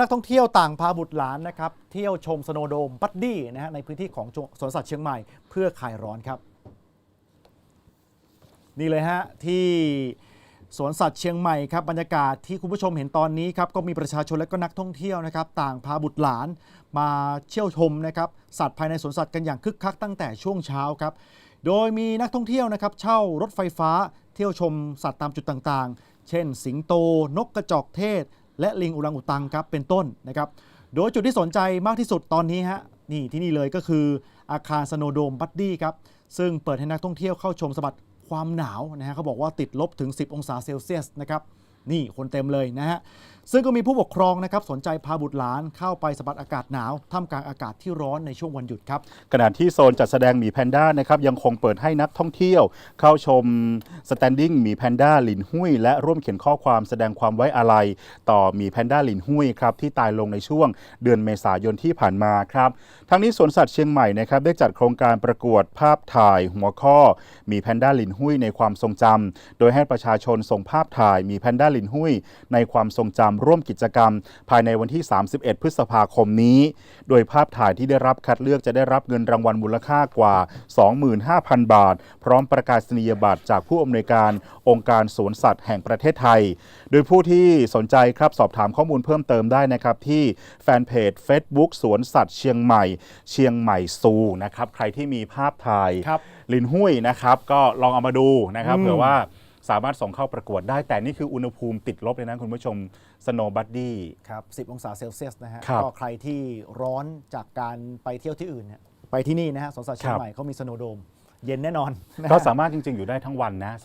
นักท่องเที่ยวต่างพาบุตรหลานนะครับเที่ยวชมสโนว์โดมบัดดี้นะฮะในพื้นที่ของสวนสัตว์เชียงใหม่เพื่อคลายร้อนครับ นี่เลยฮะที่สวนสัตว์เชียงใหม่ครับบรรยากาศที่คุณผู้ชมเห็นตอนนี้ครับก็มีประชาชนและก็นักท่องเที่ยวนะครับ ต่างพาบุตรหลานมาเที่ยวชมนะครับสัตว์ภายในสวนสัตว์กันอย่างคึกคักตั้งแต่ช่วงเช้าครับโดยมีนักท่องเที่ยวนะครับเช่ารถไฟฟ้าเที่ยวชมสัตว์ตามจุดต่างๆ เช่น สิงโต นกกระจอกเทศ และลิงอุรังอุตังครับเป็นต้นนะครับ โดยจุดที่สนใจมากที่สุดตอนนี้ฮะนี่ที่นี่เลยก็คืออาคารสโนโดมบัดดี้ครับซึ่งเปิดให้นักท่องเที่ยวเข้าชมสบัดความหนาวนะฮะเขาบอกว่าติดลบถึง 10 องศาเซลเซียสนะครับนี่คนเต็มเลยนะฮะ ซึ่งก็มีผู้ปกครองนะครับสนใจพาบุตรหลานเข้าไปสัมผัสอากาศหนาวท่ามกลางอากาศที่ร้อนในช่วงวันหยุดครับ ขณะที่โซนจัดแสดงหมีแพนด้านะครับยังคงเปิดให้นักท่องเที่ยว เข้าชมสแตนดิ้งหมีแพนด้าหลินหุ้ย และร่วมเขียนข้อความแสดงความไว้อาลัยต่อหมีแพนด้าหลินหุ้ยครับที่ตายลงในช่วงเดือนเมษายนที่ผ่านมาครับทั้งนี้สวนสัตว์เชียงใหม่นะครับได้จัดโครงการประกวดภาพถ่ายหัวข้อหมีแพนด้าหลินหุ้ยในความทรงจำโดยให้ประชาชนส่งภาพถ่ายหมีแพนด้าหลินหุ้ยในความทรงจำร่วมกิจกรรม ภายในวันที่ 31 พฤษภาคมนี้ โดยภาพถ่ายที่ได้รับคัดเลือกจะได้รับเงินรางวัลมูลค่ากว่า 25,000 บาท พร้อมประกาศนียบัตรจากผู้อำนวยการองค์การสวนสัตว์แห่งประเทศไทย โดยผู้ที่สนใจครับสอบถามข้อมูลเพิ่มเติมได้นะครับที่แฟนเพจ Facebook สวนสัตว์เชียงใหม่ เชียงใหม่ซูนะครับใครที่มีภาพถ่ายครับลินหุ้ยนะครับก็ลองเอามาดูนะครับอืมเผื่อว่า สามารถส่งเข้าประกวดได้ แต่นี่คืออุณหภูมิติดลบเลยนะคุณผู้ชมสโนบัดดี้ ครับ10 องศาเซลเซียสนะฮะ ครับก็ใครที่ร้อนจากการไปเที่ยวที่อื่นเนี่ยไปที่นี่นะฮะสวนสัตว์เชียคงรับ ใหม่เขามีสโนว์โดม เย็นแน่นอนนะฮะ ก็สามารถจริง ๆ อยู่ได้ทั้งวันนะ